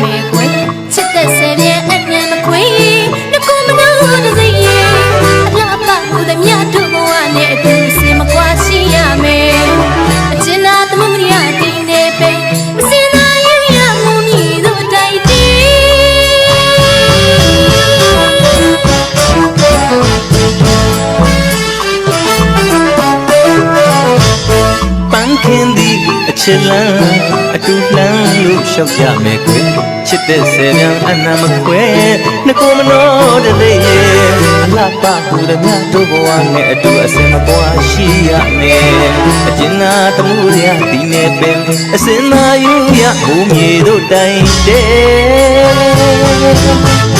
ပေကွယ်ချစ်သက်ဆယ်ပြဲအနံမခွေနှုတ်မနှုတ်တစိရဲ့အလားအပတ်ကိုတည်းမြတ်တို့ဘဝနဲ့အတူစင်မကွာရှိရမယ်အချင်းသာသမှုရိယတင်းနေပေမစင်သာရရမုံမီတို့တိုက်တီပန်းခင်ဒီ စ်လန်းအတူလှမ်းလို့ရှောက်ကြမယ်ကွယ်ချစ်တဲ့ဆယ်ပြန်အနာမခွဲနှကိုမနောတသေးရဲ့အလှပဟူသည်များတို့ဘဝနဲ့အတူအစင်မပွားရှိရမယ်အကျဉ်းသာတမှုရဒီနဲ့ပင်အစင်သာယူရဘုံမြေတို့တိုင်တဲ့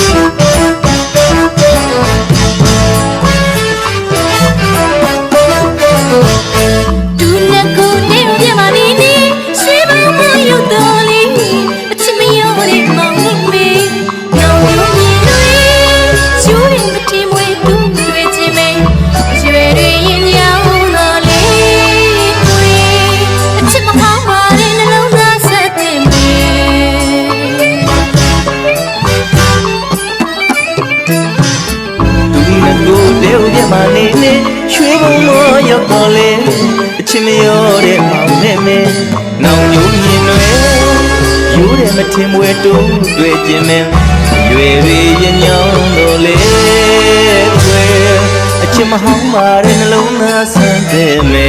နေနေရွှေဘုံမောရောက်တော့လေအချင်းမရောတဲ့မောင်နဲ့မဲနောင်ညိုမြင်တွေရိုးတယ်မထင်မွေတူတွေ့ခြင်းမဲရွယ်ရည်ရင်ညောင်းတော့လေကွယ်အချင်းမဟောင်းပါတဲ့နှလုံးသားဆန်းတဲ့မဲ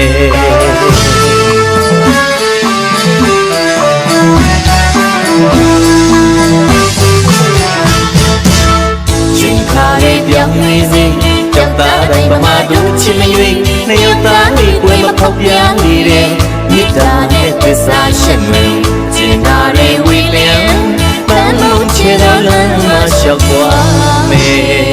ပြနေတဲ့မေတ္တာနဲ့သစ္စာရှင်တွေကျင်နာတဲ့ဝေလျံတန်လုံးချေတော်လမ်းမှာလျှောက်သွားမယ်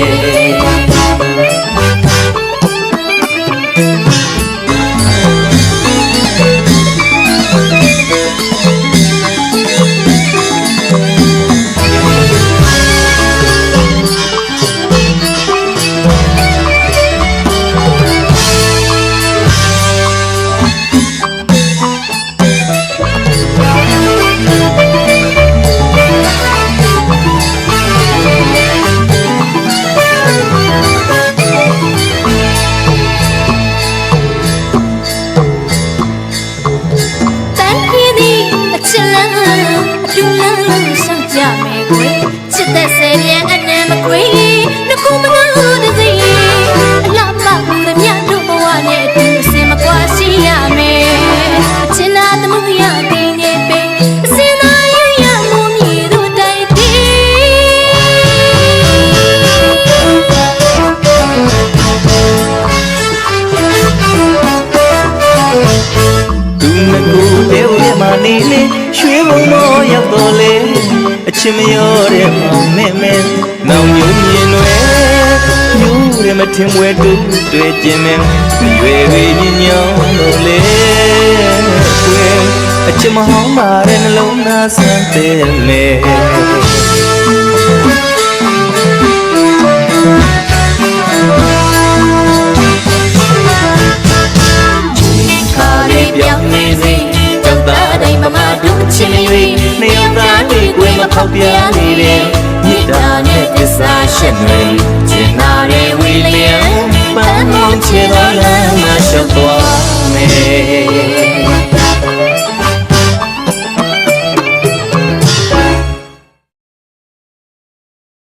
ယ်ချစ်တဲ့ဆယ်ပြန်အနံမကွေနှခုမနောတစေအလှပမှုသမျှတို့ဘဝနဲ့အတူစင်မကွာရှိရမယ်အချစ်နာသမှုရတင်နေပေအစင်သာရရမှုမြည်တို့တိုင်တည်သူမကူတေဦးရဲ့မနေလေရွှေဘုံမောရောက်တော့လေအ ချင်းမရောတဲ့မောင်နဲ့မဲနောင်မျိုးမြင်တွေမျိုးရမထင်ဝဲတူတွေ့ခြင်းမဲရွယ်ရည်ညညောင်းလို့လေကွယ်အချင်းမဟောင်းပါတဲ့နှလုံးသားဆန်းတဲ့မဲ နေတယ်မြစ်တာနဲ့သစ္စာရှင်းတွေကျင်နာတွေဝီလျံပန်းမောင်းချေတော်လဲ